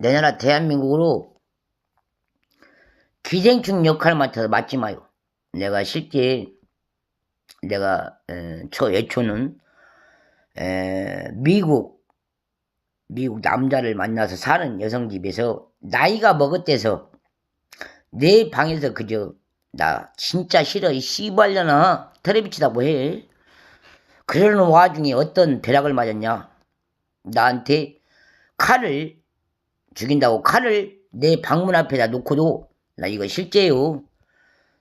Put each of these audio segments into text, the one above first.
내 나라 대한민국으로 기생충 역할을 맡아서 맡지 마요. 내가 실제 내가 에, 초 애초는 에, 미국 미국 남자를 만나서 사는 여성 집에서 나이가 먹었대서 내 방에서 그저 나 진짜 싫어 이 씨발려나 텔레비치다고 해. 그러는 와중에 어떤 벼락을 맞았냐? 나한테 칼을 죽인다고 칼을 내 방문 앞에다 놓고도 나 이거 실제요.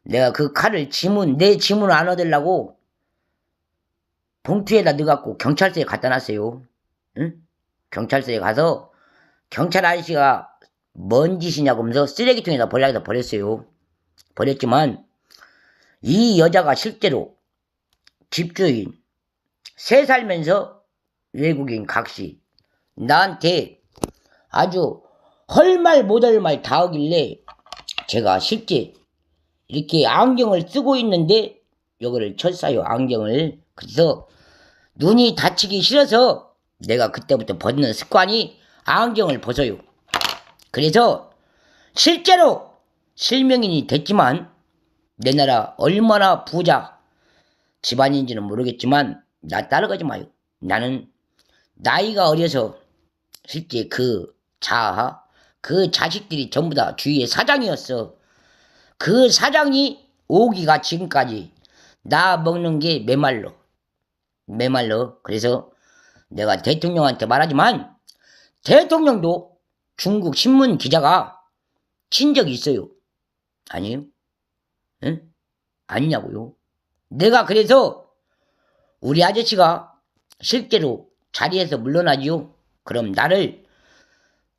내가 그 칼을 지문 내 지문을 안 얻으려고 봉투에다 넣어갖고 경찰서에 갖다 놨어요. 응? 경찰서에 가서 경찰 아저씨가 뭔 짓이냐고 하면서 쓰레기통에다 버려서 버렸어요. 버렸지만 이 여자가 실제로 집주인 세 살면서 외국인 각시 나한테 아주 헐말 못할 말 다 하길래 제가 실제 이렇게 안경을 쓰고 있는데 요거를 쳤어요 안경을. 그래서 눈이 다치기 싫어서 내가 그때부터 벗는 습관이 안경을 벗어요. 그래서 실제로 실명인이 됐지만 내 나라 얼마나 부자 집안인지는 모르겠지만 나 따라가지 마요. 나는 나이가 어려서 실제 그 자아, 그 자식들이 전부 다 주위의 사장이었어. 그 사장이 오기가 지금까지 나 먹는 게 메말로. 메말로. 그래서 내가 대통령한테 말하지만 대통령도 중국 신문 기자가 친 적이 있어요. 아니에요? 응? 아니냐고요. 내가 그래서 우리 아저씨가 실제로 자리에서 물러나지요. 그럼 나를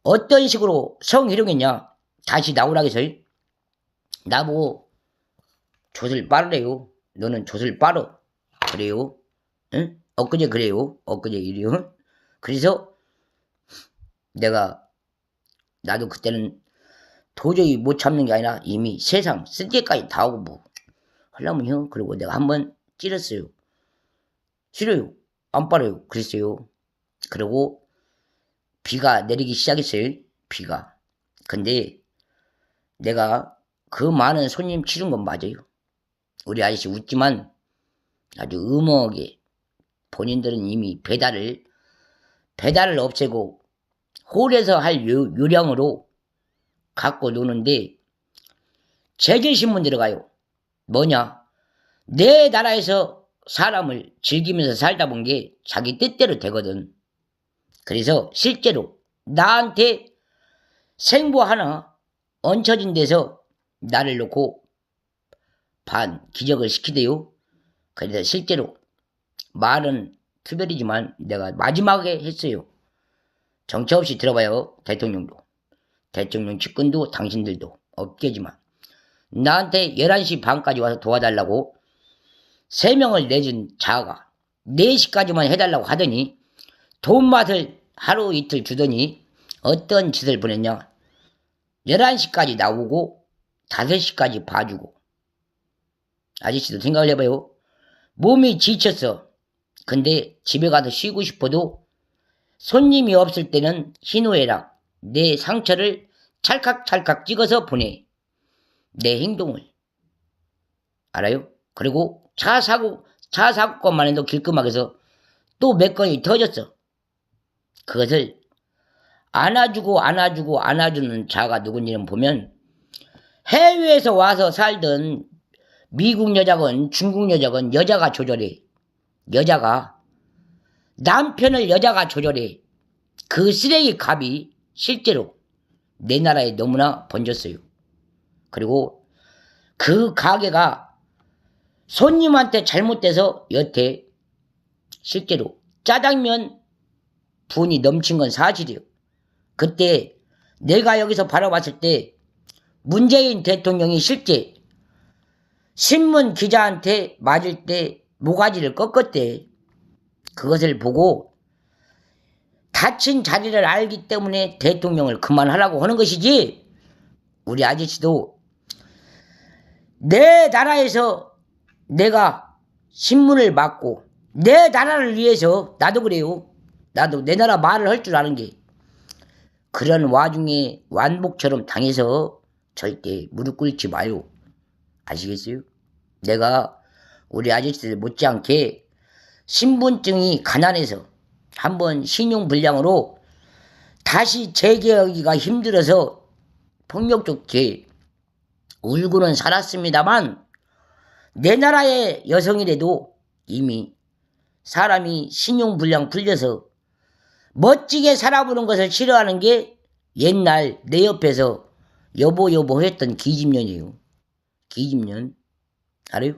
어떤 식으로 성희롱했냐? 다시 나오라 해서 나보고 젖을 빠르래요. 너는 젖을 빠르. 그래요? 응? 엊그제 그래요. 엊그제 일이요. 그래서 내가 나도 그때는 도저히 못 참는 게 아니라 이미 세상 쓸 때까지 다 오고 뭐 하려면 형 그리고 내가 한번 찌렸어요. 싫어요. 안 빨아요. 그랬어요. 그리고 비가 내리기 시작했어요. 비가. 근데 내가 그 많은 손님 치른 건 맞아요. 우리 아저씨 웃지만 아주 음하게 본인들은 이미 배달을 배달을 없애고 홀에서 할 요, 요량으로 갖고 노는데 제재신문 들어가요. 뭐냐? 내 나라에서 사람을 즐기면서 살다 본 게 자기 뜻대로 되거든. 그래서 실제로 나한테 생보 하나 얹혀진 데서 나를 놓고 반 기적을 시키대요. 그래서 실제로 말은 투별이지만 내가 마지막에 했어요. 정처 없이 들어봐요. 대통령도. 대통령 측근도 당신들도 없겠지만 나한테 11시 반까지 와서 도와달라고 3명을 내준 자가 4시까지만 해달라고 하더니 돈 맛을 하루 이틀 주더니 어떤 짓을 보냈냐? 11시까지 나오고 5시까지 봐주고. 아저씨도 생각을 해봐요. 몸이 지쳤어. 근데 집에 가서 쉬고 싶어도 손님이 없을 때는 희노애락 내 상처를 찰칵찰칵 찍어서 보내. 내 행동을. 알아요? 그리고 차 사고 차 사고건만 해도 길금하게서 또 몇 건이 터졌어 그것을 안아주고 안아주고 안아주는 자가 누군지는 보면 해외에서 와서 살던 미국 여자건 중국 여자건 여자가 조절해. 여자가 남편을 여자가 조절해. 그 쓰레기 값이 실제로 내 나라에 너무나 번졌어요. 그리고 그 가게가 손님한테 잘못돼서 여태 실제로 짜장면 분이 넘친 건 사실이에요. 그때 내가 여기서 바라봤을 때 문재인 대통령이 실제 신문 기자한테 맞을 때 모가지를 꺾었대. 그것을 보고 다친 자리를 알기 때문에 대통령을 그만하라고 하는 것이지 우리 아저씨도 내 나라에서 내가 신문을 맡고 내 나라를 위해서 나도 그래요. 나도 내 나라 말을 할 줄 아는 게 그런 와중에 완복처럼 당해서 절대 무릎 꿇지 마요. 아시겠어요? 내가 우리 아저씨들 못지않게 신분증이 가난해서 한번 신용불량으로 다시 재개하기가 힘들어서 폭력 좋게 울고는 살았습니다만 내 나라의 여성이라도 이미 사람이 신용불량 풀려서 멋지게 살아보는 것을 싫어하는 게 옛날 내 옆에서 여보 여보 했던 기집년이에요. 기집년. 알아요?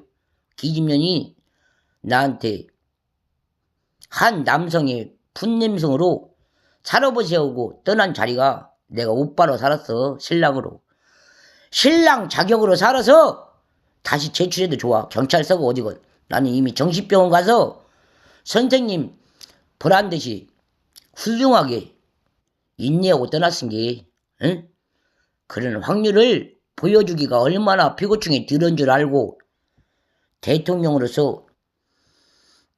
기집년이 나한테 한 남성의 풋냄성으로 살아보세요고 떠난 자리가 내가 오빠로 살았어. 신랑으로. 신랑 자격으로 살아서 다시 제출해도 좋아. 경찰서가 어디건. 나는 이미 정신병원 가서 선생님 보란 듯이 훌륭하게 인내하고 떠났은 게, 응? 그런 확률을 보여주기가 얼마나 피고충이 들은 줄 알고 대통령으로서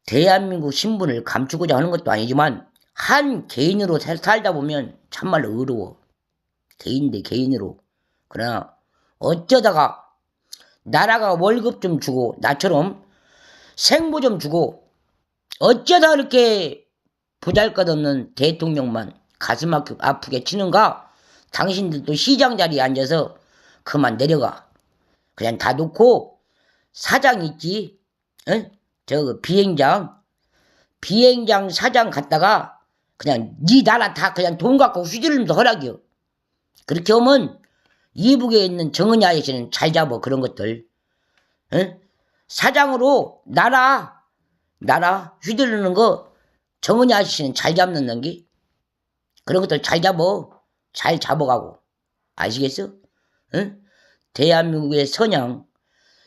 대한민국 신분을 감추고자 하는 것도 아니지만 한 개인으로 살- 살다 보면 참말로 어려워. 개인 대 개인으로. 그러나 어쩌다가 나라가 월급 좀 주고 나처럼 생보 좀 주고 어쩌다 그렇게 보잘것 없는 대통령만 가슴 아프- 아프게 치는가? 당신들도 시장 자리에 앉아서 그만 내려가. 그냥 다 놓고 사장 있지? 응? 저 비행장 비행장 사장 갔다가 그냥 네 나라 다 그냥 돈 갖고 휘두르면서 허락이요. 그렇게 하면 이북에 있는 정은이 아저씨는 잘 잡아 그런 것들. 응? 사장으로 나라 나라 휘두르는 거 정은이 아저씨는 잘 잡는 게 그런 것들 잘 잡어 잘 잡아가고 아시겠어? 응? 대한민국의 선양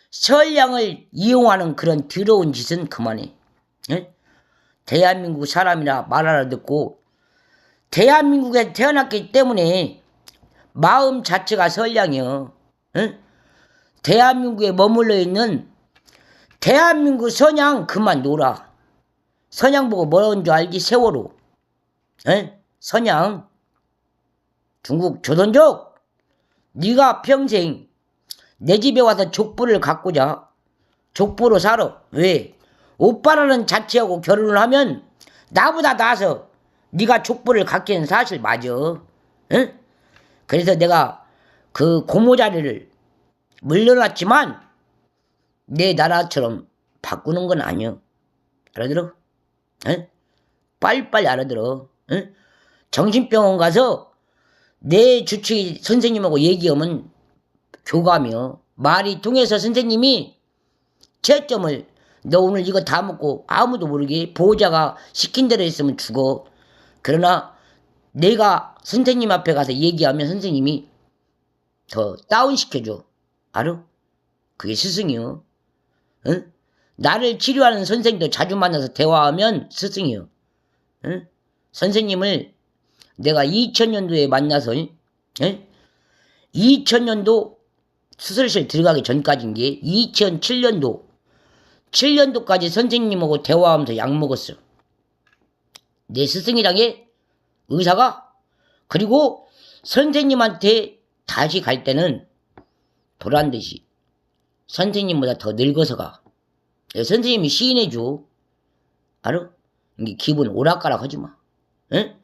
선량을 이용하는 그런 더러운 짓은 그만해. 응? 대한민국 사람이라 말 알아듣고 대한민국에 태어났기 때문에 마음 자체가 선량이요. 응? 대한민국에 머물러 있는 대한민국 선양 그만 놀아. 선양 보고 뭐라는 줄 알지? 세월호. 응? 선양. 중국 조선족. 네가 평생 내 집에 와서 족보를 갖고자. 족보로 살아. 왜? 오빠라는 자체하고 결혼을 하면 나보다 나아서 네가 족보를 갖기는 사실 맞아. 응? 그래서 내가 그 고모 자리를 물려놨지만 내 나라처럼 바꾸는 건 아니여. 알아들어? 응? 빨리빨리 알아들어. 응? 정신병원 가서 내 주치의 선생님하고 얘기하면 교감이요. 말이 통해서 선생님이 채점을 너 오늘 이거 다 먹고 아무도 모르게 보호자가 시킨 대로 했으면 죽어. 그러나 내가 선생님 앞에 가서 얘기하면 선생님이 더 다운시켜줘. 알아? 그게 스승이요. 응? 나를 치료하는 선생도 자주 만나서 대화하면 스승이요. 응? 선생님을 내가 2000년도에 만나서 응? 2000년도 수술실 들어가기 전까지인 게 2007년도 7년도까지 선생님하고 대화하면서 약 먹었어. 내 스승이랑의 의사가 그리고 선생님한테 다시 갈 때는 보란 듯이 선생님보다 더 늙어서 가. 내 선생님이 시인해줘. 알아? 이게 기분 오락가락 하지 마. 응?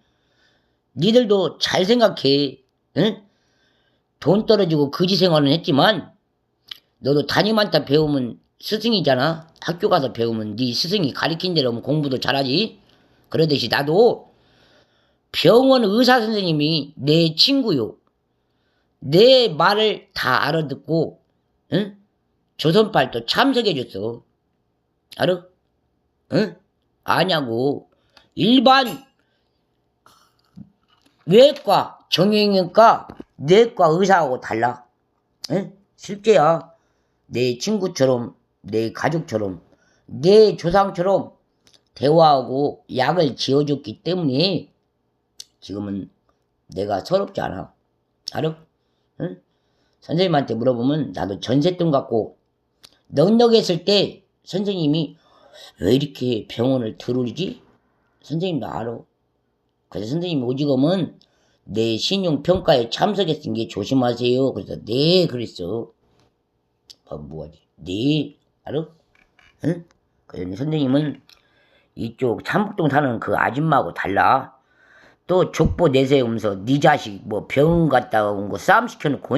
니들도 잘 생각해. 응? 돈 떨어지고 거지 생활은 했지만 너도 담임한테 배우면 스승이잖아. 학교 가서 배우면 네 스승이 가르친 대로 하면 공부도 잘하지. 그러듯이 나도 병원 의사 선생님이 내 친구요. 내 말을 다 알아듣고 응? 조선팔도 참석해줬어. 알아? 응? 아냐고. 일반 외과, 정형외과, 내과 의사하고 달라. 응? 실제야. 내 친구처럼, 내 가족처럼, 내 조상처럼 대화하고 약을 지어줬기 때문에 지금은 내가 서럽지 않아. 알아? 응? 선생님한테 물어보면 나도 전세돈 갖고 넉넉했을 때 선생님이 왜 이렇게 병원을 들어오지? 선생님도 알아. 그래서 선생님이 오지금은 내 신용 평가에 참석했은 게 조심하세요. 그래서 네 그랬어. 봐 뭐하지? 네 알아? 응? 그래서 선생님은 이쪽 참북동 사는 그 아줌마하고 달라. 또 족보 내세우면서 네 자식 뭐 병원 갔다 온 거 싸움 시켜놓고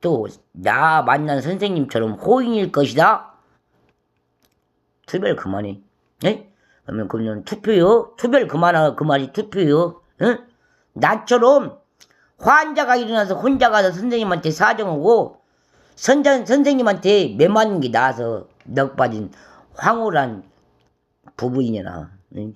또 나 만난 선생님처럼 호인일 것이다. 투별 그만해. 예? 그러면 그러면 투표요. 투별 그만하고 그 말이 투표요. 응? 나처럼 환자가 일어나서 혼자 가서 선생님한테 사정하고 선장 선생님한테 매 맞는 게 나아서 넉 빠진 황홀한 부부이냐 나. 응?